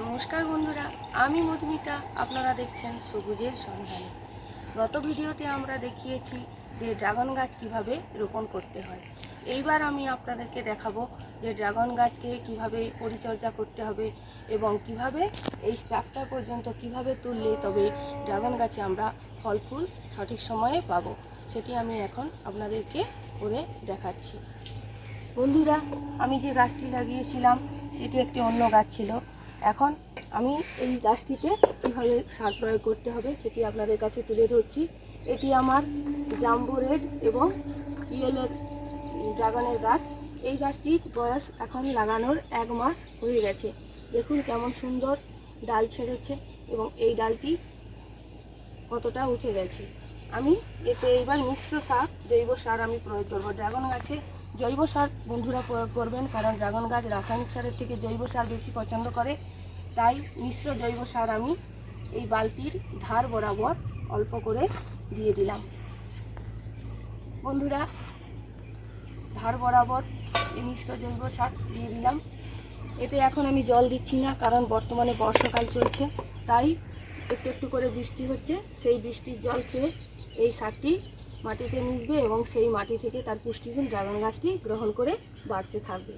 নমস্কার বন্ধুরা, আমি মধুমিতা, আপনারা দেখছেন সবুজের সন্ধানে। গত ভিডিওতে আমরা দেখিয়েছি যে ড্রাগন গাছ কীভাবে রোপণ করতে হয়। এইবার আমি আপনাদেরকে দেখাবো যে ড্রাগন গাছকে কীভাবে পরিচর্যা করতে হবে এবং কীভাবে এই স্ট্রাকচার পর্যন্ত কীভাবে তুললে তবে ড্রাগন গাছে আমরা ফল ফুল সঠিক সময়ে পাবো, সেটি আমি এখন আপনাদেরকে করে দেখাচ্ছি। বন্ধুরা, আমি যে গাছটি লাগিয়েছিলাম, সেটি একটি অন্য গাছ ছিল। এখন আমি এই গাছটিতে কীভাবে সার প্রয়োগ করতে হবে সেটি আপনাদের কাছে তুলে ধরছি। এটি আমার জাম্বো রেড এবং ইয়েলের ড্রাগনের গাছ। এই গাছটির বয়স এখন লাগানোর এক মাস হয়ে গেছে। দেখুন কেমন সুন্দর ডাল ছেড়েছে এবং এই ডালটি কতটা উঠে গেছে। আমি এতে এইবার মিশ্র সার, জৈব সার আমি প্রয়োগ করব। ড্রাগন গাছে জৈব সার বন্ধুরা প্রয়োগ করবেন, কারণ ড্রাগন গাছ রাসায়নিক সারের থেকে জৈব সার বেশি পছন্দ করে। তাই মিশ্র জৈব সার আমি এই বালতির ধার বরাবর অল্প করে দিয়ে দিলাম। বন্ধুরা, ধার বরাবর এই মিশ্র জৈব সার দিয়ে দিলাম। এতে এখন আমি জল দিচ্ছি না, কারণ বর্তমানে বর্ষাকাল চলছে। তাই একটু একটু করে বৃষ্টি হচ্ছে, সেই বৃষ্টির জল খেয়ে এই সারটি মাটিতে মিশবে এবং সেই মাটি থেকে তার পুষ্টিগুণ ড্রাগন গাছটি গ্রহণ করে বাড়তে থাকবে।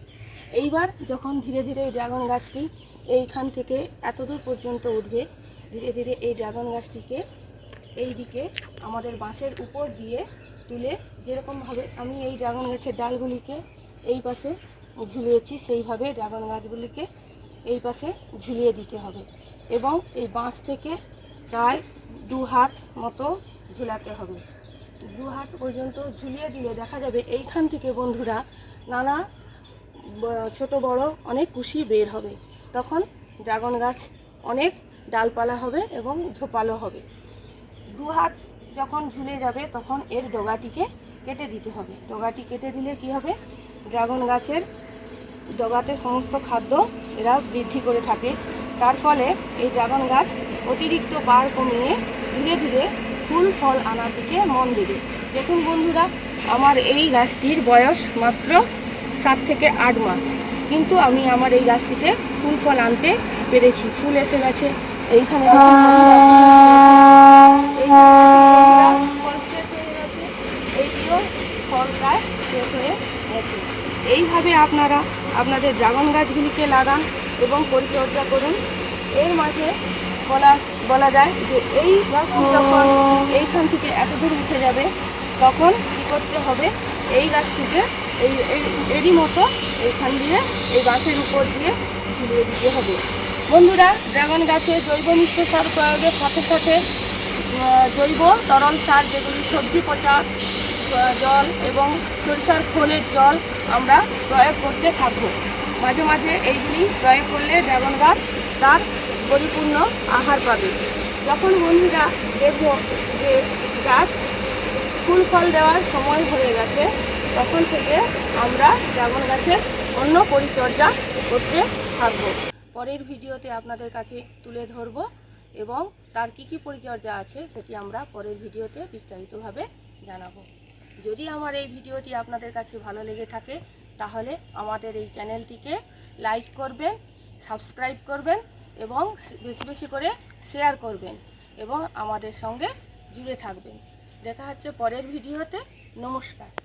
এইবার যখন ধীরে ধীরে এই ড্রাগন গাছটি এইখান থেকে এতদূর পর্যন্ত উঠবে, ধীরে ধীরে এই ড্রাগন গাছটিকে এই দিকে আমাদের বাঁশের উপর দিয়ে তুলে যেরকমভাবে আমি এই ড্রাগন গাছের ডালগুলিকে এই পাশে ঝুলিয়েছি, সেইভাবে ড্রাগন গাছগুলিকে এই পাশে ঝুলিয়ে দিতে হবে। এবং এই বাঁশ থেকে প্রায় দু হাত মতো ঝুলাতে হবে। দু হাত পর্যন্ত ঝুলিয়ে দিলে দেখা যাবে এইখান থেকে বন্ধুরা নানা ছোট, বড় অনেক কুশি বের হবে। তখন ড্রাগন গাছ অনেক ডালপালা হবে এবং ঝোপালো হবে। দু হাত যখন ঝুলে যাবে তখন এর ডগাটিকে কেটে দিতে হবে। ডগাটি কেটে দিলে কি হবে? ড্রাগন গাছের ডগাতে সমস্ত খাদ্য এরা বৃদ্ধি করে থাকে। তার ফলে এই ড্রাগন গাছ অতিরিক্ত বার কমিয়ে ধীরে ধীরে ফুল ফল আনার দিকে মন দেবে। দেখুন বন্ধুরা, আমার এই গাছটির বয়স মাত্র সাত থেকে আট মাস। কিন্তু আমি আমার এই গাছটিতে ফুল ফল আনতে পেরেছি। ফুল এসে গেছে। এইখানে ফুল শেষ হয়ে গেছে। এইভাবে আপনারা আপনাদের ড্রাগন গাছগুলিকে লাগান এবং পরিচর্যা করুন। এর মাঝে বলা বলা যায় যে এই গাছটি যখন এইখান থেকে এত দূর উঠে যাবে, তখন কী করতে হবে? এই গাছটিকে এই এরই মতো এইখান দিয়ে, এই গাছের উপর দিয়ে ঝুলিয়ে দিতে হবে। বন্ধুরা, ড্রাগন গাছে জৈব মিশ্র সার প্রয়োগের সাথে সাথে জৈব তরল সার যেগুলি সবজি, পচা জল এবং সরিষার খোলের জল আমরা প্রয়োগ করতে থাকব। মাঝে মাঝে এইগুলি প্রয়োগ করলে ড্রাগন গাছ তার পরিপূর্ণ আহার পাবে। যখন বন্ধুরা দেখব যে গাছ ফুল ফল দেওয়ার সময় হয়ে গেছে, তখন থেকে আমরা ড্রাগন গাছের অন্য পরিচর্যা করতে থাকব। পরের ভিডিওতে আপনাদের কাছে তুলে ধরব এবং তার কি কি পরিচর্যা আছে সেটি আমরা পরের ভিডিওতে বিস্তারিতভাবে জানাব। যদি আমার এই ভিডিওটি আপনাদের কাছে ভালো লেগে থাকে, তাহলে আমাদের এই চ্যানেলটিকে লাইক করবেন, সাবস্ক্রাইব করবেন এবং বেশি বেশি করে শেয়ার করবেন এবং আমাদের সঙ্গে জুড়ে থাকবেন। দেখা হচ্ছে পরের ভিডিওতে। নমস্কার।